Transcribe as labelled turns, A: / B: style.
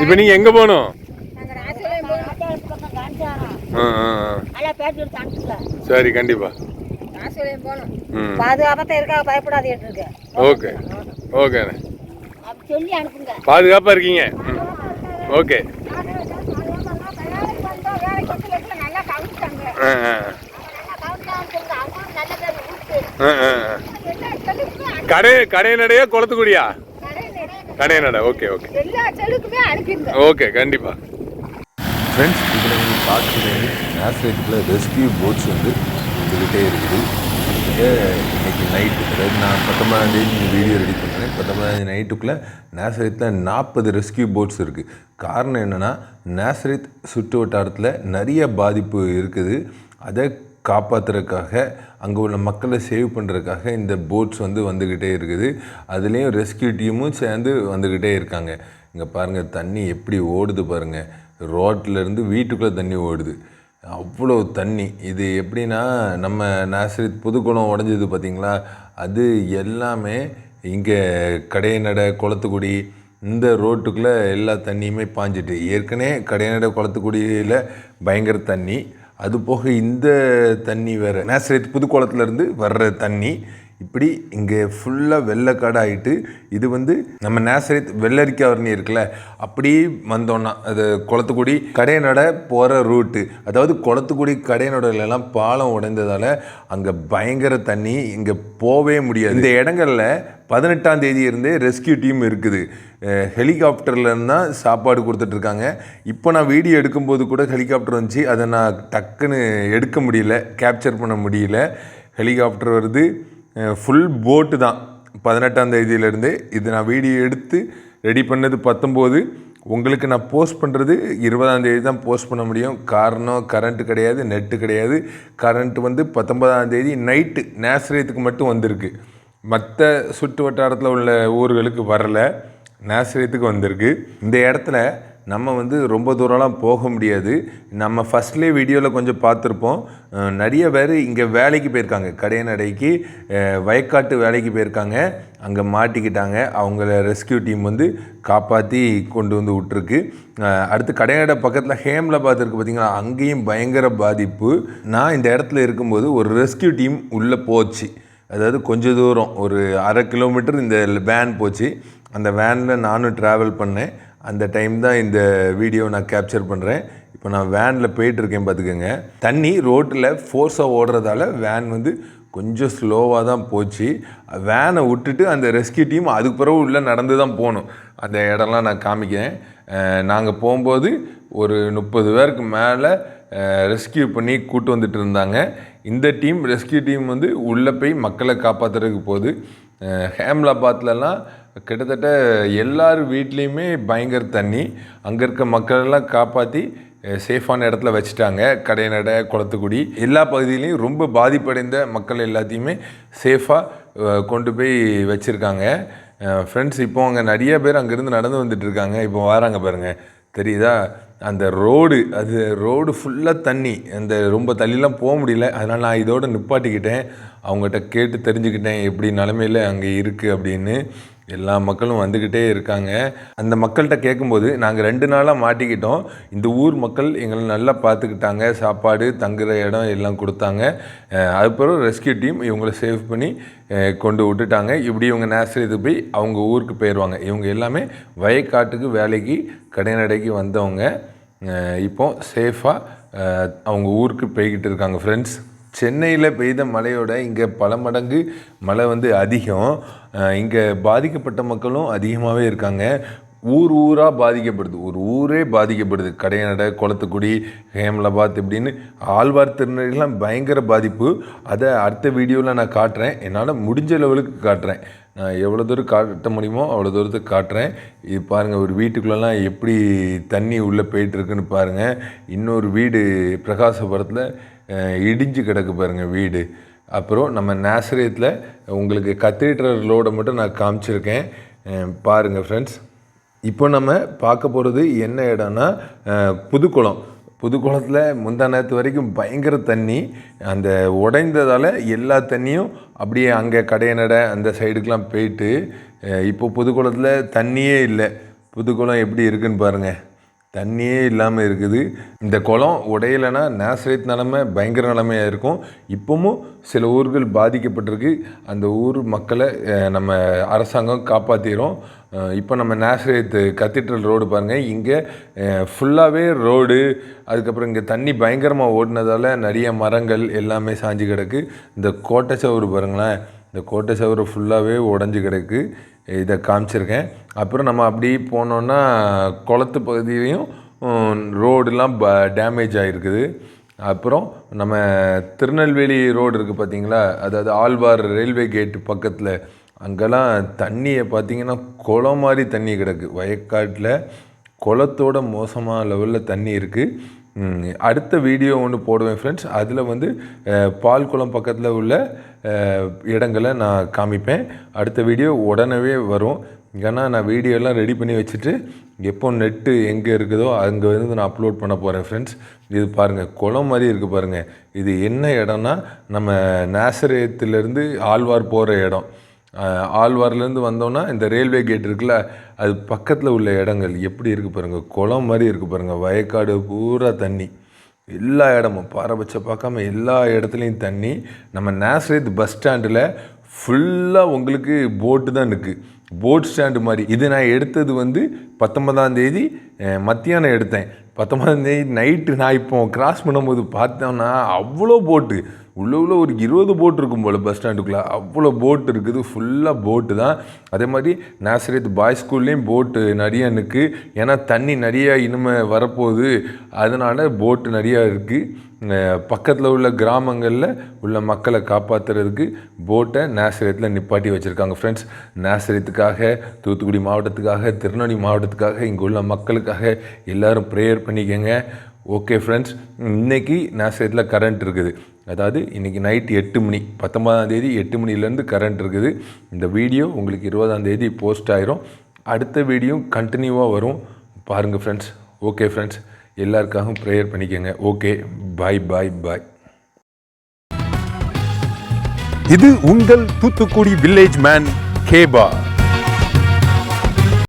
A: இப்போ நீங்கள் எங்கே போகணும்? சரி கண்டிப்பாக
B: ராசிலையும் போகணும்.
A: ம்.
C: பாதுகாப்பாக இருக்கா பயப்படாது
A: ஓகே.
C: அனுப்புங்க.
A: பாதுகாப்பாக இருக்கீங்க? ஓகே. கடை கடை நடையா குளத்துக்குடியா?
B: கடை நிறைய
A: கடை நடை ஓகே ஓகே.
B: எல்லா செலுக்குமே அனுப்பிடுங்க.
A: ஓகே கண்டிப்பாக
D: ஃப்ரெண்ட்ஸ் இதில் நீங்கள் பார்க்குறது நேசரேட்டுக்குள்ள ரெஸ்கியூ போட்ஸ் வந்து வந்துக்கிட்டே இருக்குது. இங்கே இன்னைக்கு நைட்டு அதாவது நான் பத்தொன்பதாம் தேதி இந்த வீடியோ ரெடி பண்ணுறேன் பத்தொன்பதாம் தேதி நைட்டுக்குள்ளே நேசரேத்தில் நாற்பது ரெஸ்கியூ போட்ஸ் இருக்குது காரணம் என்னென்னா நேசரேத் சுற்று வட்டாரத்தில் நிறைய பாதிப்பு இருக்குது. அதை காப்பாற்றுறதுக்காக அங்கே உள்ள மக்களை சேவ் பண்ணுறதுக்காக இந்த போட்ஸ் வந்து வந்துக்கிட்டே இருக்குது. அதுலேயும் ரெஸ்கியூ டீமும் சேர்ந்து வந்துக்கிட்டே இருக்காங்க. இங்கே பாருங்கள் தண்ணி எப்படி ஓடுது பாருங்கள் ரோட்லேருந்து வீட்டுக்குள்ளே தண்ணி ஓடுது. அவ்வளோ தண்ணி. இது எப்படின்னா நம்ம நாசரித் புதுக்குளம் உடஞ்சது பார்த்திங்களா அது எல்லாமே இங்கே கடையநட குளத்துக்குடி இந்த ரோட்டுக்குள்ளே எல்லா தண்ணியுமே பாஞ்சிட்டு. ஏற்கனவே கடையநட குளத்துக்குடியில் பயங்கர தண்ணி. அது போக இந்த தண்ணி வேறு. நேசரேத் புதுக்கோளத்துலேருந்து வர்ற தண்ணி இப்படி இங்கே ஃபுல்லாக வெள்ளைக்காடு ஆகிட்டு இது வந்து நம்ம நேர்சரி வெள்ளரிக்கா வரணி இருக்குல்ல அப்படியே வந்தோன்னா அது குளத்துக்குடி கடையனோட போகிற ரூட்டு அதாவது குளத்துக்குடி கடையனோடலாம் பாலம் உடைந்ததால் அங்கே பயங்கர தண்ணி இங்கே போகவே முடியாது. இந்த இடங்களில் பதினெட்டாம் தேதி இருந்தே ரெஸ்கியூ டீம் இருக்குது. ஹெலிகாப்டர்ல தான் சாப்பாடு கொடுத்துட்ருக்காங்க. இப்போ நான் வீடியோ எடுக்கும்போது கூட ஹெலிகாப்டர் வந்துச்சு. அதை நான் டக்குன்னு எடுக்க முடியல கேப்சர் பண்ண முடியல. ஹெலிகாப்டர் வருது. ஃபுல் போட்டு தான். பதினெட்டாம் தேதியிலேருந்து இது நான் வீடியோ எடுத்து ரெடி பண்ணது பத்தொம்போது. உங்களுக்கு நான் போஸ்ட் பண்ணுறது இருபதாம் தேதி தான் போஸ்ட் பண்ண முடியும். காரணம் கரண்ட்டு கிடையாது நெட்டு கிடையாது. கரண்ட் வந்து பத்தொன்பதாம் தேதி நைட்டு நேசரியத்துக்கு மட்டும் வந்திருக்கு. மற்ற சுற்று வட்டாரத்தில் உள்ள ஊர்களுக்கு வரல. நேசரியத்துக்கு வந்திருக்கு. இந்த இடத்துல நம்ம வந்து ரொம்ப தூரம்லாம் போக முடியாது. நம்ம ஃபஸ்ட்லேயே வீடியோவில் கொஞ்சம் பார்த்துருப்போம். நிறைய பேர் இங்கே வேலைக்கு போயிருக்காங்க. கடையநடைக்கு அஹ் வயக்காட்டு வேலைக்கு போயிருக்காங்க. அங்கே மாட்டிக்கிட்டாங்க. அவங்கள ரெஸ்கியூ டீம் வந்து காப்பாற்றி கொண்டு வந்து விட்டுருக்கு. அடுத்து கடையடை பக்கத்தில் ஹேம்லபாத் இருக்குது பார்த்திங்கன்னா அங்கேயும் பயங்கர பாதிப்பு. நான் இந்த இடத்துல இருக்கும்போது ஒரு ரெஸ்கியூ டீம் உள்ளே போச்சு. அதாவது கொஞ்ச தூரம் ஒரு அரை கிலோமீட்டர் இந்த வேன் போச்சு. அந்த வேனில் நானும் ட்ராவல் பண்ணேன். அந்த டைம் தான் இந்த வீடியோ நான் கேப்சர் பண்ணுறேன் இப்போ நான் வேனில் போயிட்டுருக்கேன் பார்த்துக்கோங்க. தண்ணி ரோட்டில் ஃபோர்ஸாக ஓடுறதால வேன் வந்து கொஞ்சம் ஸ்லோவாக தான் போச்சு. வேனை விட்டுட்டு அந்த ரெஸ்கியூ டீம் அதுக்கு பிறகு உள்ளே நடந்து தான் போகணும். அந்த இடம்லாம் நான் காமிக்கிறேன். நாங்கள் போகும்போது ஒரு முப்பது பேருக்கு மேலே ரெஸ்கியூ பண்ணி கூட்டு வந்துட்டு இருந்தாங்க. இந்த டீம் ரெஸ்கியூ டீம் வந்து உள்ளே போய் மக்களை காப்பாற்றுறதுக்கு போகுது. ஹேம்லாபாத்லலாம் கிட்டத்தட்ட எல்லார் வீட்லேயுமே பயங்கர தண்ணி. அங்கே இருக்க மக்களெல்லாம் காப்பாற்றி சேஃபான இடத்துல வச்சுட்டாங்க. கடைநடை குளத்துக்குடி. எல்லா பகுதியிலையும் ரொம்ப பாதிப்படைந்த மக்கள் எல்லாத்தையுமே சேஃபாக கொண்டு போய் வச்சுருக்காங்க. ஃப்ரெண்ட்ஸ் இப்போ அங்கே நிறைய பேர் அங்கேருந்து நடந்து வந்துட்டுருக்காங்க இப்போ வராங்க பாருங்கள் தெரியுதா? அந்த ரோடு அது ரோடு ஃபுல்லாக தண்ணி. அந்த ரொம்ப தள்ளிலாம் போக முடியல. அதனால் நான் இதோடு நிப்பாட்டிக்கிட்டேன். அவங்ககிட்ட கேட்டு தெரிஞ்சுக்கிட்டேன். எப்படி நிலமையில அங்கே இருக்குது அப்படின்னு. எல்லா மக்களும் வந்துக்கிட்டே இருக்காங்க. அந்த மக்கள்கிட்ட கேட்கும்போது நாங்கள் ரெண்டு நாளாக மாட்டிக்கிட்டோம். இந்த ஊர் மக்கள் எங்களை நல்லா பார்த்துக்கிட்டாங்க சாப்பாடு தங்குற இடம் எல்லாம் கொடுத்தாங்க. அதுக்கப்புறம் ரெஸ்கியூ டீம் இவங்களை சேவ் பண்ணி கொண்டு விட்டுட்டாங்க. இப்படி இவங்க நேசரிது போய் அவங்க ஊருக்கு போயிடுவாங்க இவங்க எல்லாமே வயக்காட்டுக்கு வேலைக்கு கடைநடைக்கு வந்தவங்க. இப்போ சேஃபாக அவங்க ஊருக்கு போய்கிட்டு இருக்காங்க ஃப்ரெண்ட்ஸ் சென்னையில் பெய்த மழையோட இங்கே பல மடங்கு மழை வந்து அதிகம். இங்கே பாதிக்கப்பட்ட மக்களும் அதிகமாகவே இருக்காங்க. ஊர் ஊராக பாதிக்கப்படுது. ஒரு ஊரே பாதிக்கப்படுது. கடையநடை குளத்துக்குடி ஹேமலாபாத் இப்படின்னு ஆழ்வார் திருநெல்லாம் பயங்கர பாதிப்பு. அதை அடுத்த வீடியோவில் நான் காட்டுறேன். என்னால் முடிஞ்ச லெவலுக்கு காட்டுறேன். நான் எவ்வளோ தூரம் காட்ட முடியுமோ அவ்வளோ தூரத்துக்கு காட்டுறேன். இது பாருங்கள் ஒரு வீட்டுக்குள்ளெல்லாம் எப்படி தண்ணி உள்ளே போயிட்டுருக்குன்னு பாருங்கள் இன்னொரு வீடு பிரகாசபுரத்தில் இடிஞ்சு கிடக்கு பாருங்கள் வீடு. அப்புறம் நம்ம நேசரியத்தில் உங்களுக்கு கத்தீட்ரல் மட்டும் நான் காமிச்சிருக்கேன். பாருங்கள் ஃப்ரெண்ட்ஸ் இப்போ நம்ம பார்க்க போகிறது என்ன இடம்னா புதுக்குளம். புதுக்குளத்தில் முந்தா நேரத்து வரைக்கும் பயங்கர தண்ணி. அந்த உடைந்ததால் எல்லா தண்ணியும் அப்படியே அங்கே கடையநடை அந்த சைடுக்கெலாம் போயிட்டு இப்போ புதுக்குளத்தில் தண்ணியே இல்லை. புதுக்குளம் எப்படி இருக்குன்னு பாருங்கள் தண்ணியே இல்லாமல் இருக்குது. இந்த குளம் உடையலைன்னா நேசரேத் நிலமை பயங்கர நிலமையாக இருக்கும். இப்போவும் சில ஊர்கள் பாதிக்கப்பட்டிருக்கு. அந்த ஊர் மக்களை நம்ம அரசாங்கம் காப்பாற்றிடும் இப்போ நம்ம நேசரேத் கத்தீட்ரல் ரோடு பாருங்கள் இங்கே ஃபுல்லாகவே ரோடு. அதுக்கப்புறம் இங்கே தண்ணி பயங்கரமாக ஓடினதால் நிறைய மரங்கள் எல்லாமே சாஞ்சு கிடக்கு. இந்த கோட்டை சவுறு பாருங்களேன். இந்த கோட்டை சவுறு ஃபுல்லாகவே உடஞ்சி கிடக்கு. இதை காமிச்சிருக்கேன். அப்புறம் நம்ம அப்படியே போனோன்னா குளத்து பகுதியிலையும் ரோடுலாம் ப டேமேஜ் ஆகிருக்குது அப்புறம் நம்ம திருநெல்வேலி ரோடு இருக்குது பார்த்தீங்களா அதாவது ஆழ்வார் ரயில்வே கேட்டு பக்கத்தில். அங்கெல்லாம் தண்ணியை பார்த்தீங்கன்னா குளம் மாதிரி தண்ணி கிடக்கு. வயக்காட்டில் குளத்தோட மோசமான லெவலில் தண்ணி இருக்குது அடுத்த வீடியோ ஒன்று போடுவேன் ஃப்ரெண்ட்ஸ் அதில் வந்து பால் குளம் பக்கத்தில் உள்ள இடங்களை நான் காமிப்பேன். அடுத்த வீடியோ உடனே வரும். ஏன்னா நான் வீடியோலாம் ரெடி பண்ணி வச்சுட்டு எப்போ நெட்டு எங்கே இருக்குதோ அங்கே இருந்து நான் அப்லோட் பண்ண போகிறேன் ஃப்ரெண்ட்ஸ் இது பாருங்கள் குளம் மாதிரி இருக்குது பாருங்கள் இது என்ன இடம்னா நம்ம நேசரேத்துலேருந்து ஆழ்வார் போகிற இடம். ஆழ்வார்லேருந்து வந்தோன்னா இந்த ரயில்வே கேட் இருக்குல்ல அது பக்கத்தில் உள்ள இடங்கள். எப்படி இருக்குது பாருங்கள் குளம் மாதிரி இருக்குது பாருங்கள் வயக்காடு பூரா தண்ணி. எல்லா இடமும் பாரபட்ச பார்க்காம எல்லா இடத்துலையும் தண்ணி. நம்ம நேசரேத் பஸ் ஸ்டாண்டில் ஃபுல்லாக உங்களுக்கு போட்டு தான் இருக்குது போட் ஸ்டாண்டு மாதிரி. இது நான் எடுத்தது வந்து பத்தொன்பதாம் தேதி மத்தியானம் எடுத்தேன். பத்தொன்பதாம் தேதி நைட்டு நான் இப்போ கிராஸ் பண்ணும்போது பார்த்தோன்னா அவ்வளோ போட்டு உள்ளே உள்ள ஒரு இருபது போட் இருக்கும் போல் பஸ் ஸ்டாண்டுக்குள்ளே அவ்வளோ போட் இருக்குது. ஃபுல்லாக போட்டு தான். அதே மாதிரி நேசரேத் பாய்ஸ் ஸ்கூல்லேயும் போட்டு நிறையா இருக்குது ஏன்னா தண்ணி நிறையா இனிமே வரப்போகுது. அதனால் போட்டு நிறையா இருக்குது பக்கத்தில் உள்ள கிராமங்களில் உள்ள மக்களை காப்பாற்றுறதுக்கு போட்டை நேசரத்தில் நிப்பாட்டி வச்சுருக்காங்க ஃப்ரெண்ட்ஸ் நேசரத்துக்காக தூத்துக்குடி மாவட்டத்துக்காக திருநெல்வேலி மாவட்டத்துக்காக இங்கே உள்ள மக்களுக்காக எல்லாரும் ப்ரேயர் பண்ணிக்கோங்க. ஓகே ஃப்ரெண்ட்ஸ் இன்றைக்கி நேசரத்தில் கரண்ட் இருக்குது. அதாவது இன்றைக்கி நைட் எட்டு மணி பத்தொன்பதாம் தேதி எட்டு மணிலேருந்து கரண்ட் இருக்குது. இந்த வீடியோ உங்களுக்கு இருபதாம் தேதி போஸ்ட் ஆயிரும். அடுத்த வீடியோ கண்டினியூவாக வரும். பாருங்கள் ஃப்ரெண்ட்ஸ் ஓகே ஃப்ரெண்ட்ஸ் எல்லாருக்காகவும் ப்ரேயர் பண்ணிக்கோங்க. ஓகே பாய் பாய் பாய்
A: இது உங்கள் தூத்துக்குடி வில்லேஜ் மேன் கேபா